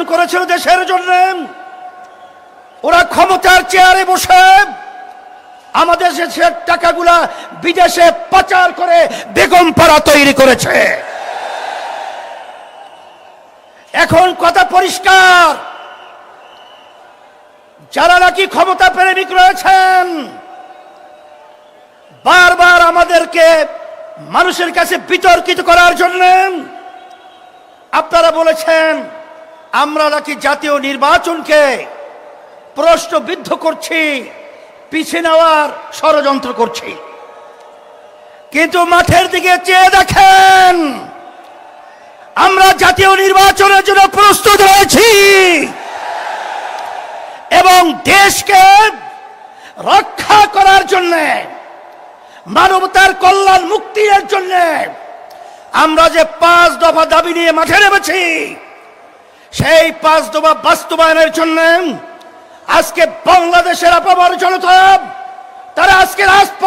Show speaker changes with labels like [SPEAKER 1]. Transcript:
[SPEAKER 1] নির্বাচন করেছিল দেশের জন্য। ওরা ক্ষমতার চেয়ারে বসে আমাদের দেশের টাকাগুলা বিদেশে পাচার করে বেগম পাড়া তৈরি করেছে। এখন কথা পরিষ্কার। যারা নাকি ক্ষমতা প্রেমিক রয়েছেন, বারবার আমাদেরকে মানুষের কাছে বিতর্কিত করার জন্য আপনারা বলেছেন আমরা নাকি জাতীয় নির্বাচনকে প্রশ্নবিদ্ধ করছি পিছিয়ে নেওয়ার ষড়যন্ত্র করছি। কিন্তু মাঠের দিকে চেয়ে দেখেন, আমরা জাতীয় নির্বাচনের জন্য প্রস্তুত রয়েছি। এবং দেশকে রক্ষা করার জন্য, মানবতার কল্যাণ মুক্তির জন্য, আমরা যে পাঁচ দফা দাবি নিয়ে মাঠে নেমেছি সেই পাঁচ দফা বাস্তবায়নের জন্য আজকে বাংলাদেশের আপামার জনতা তারা আজকে রাস্তা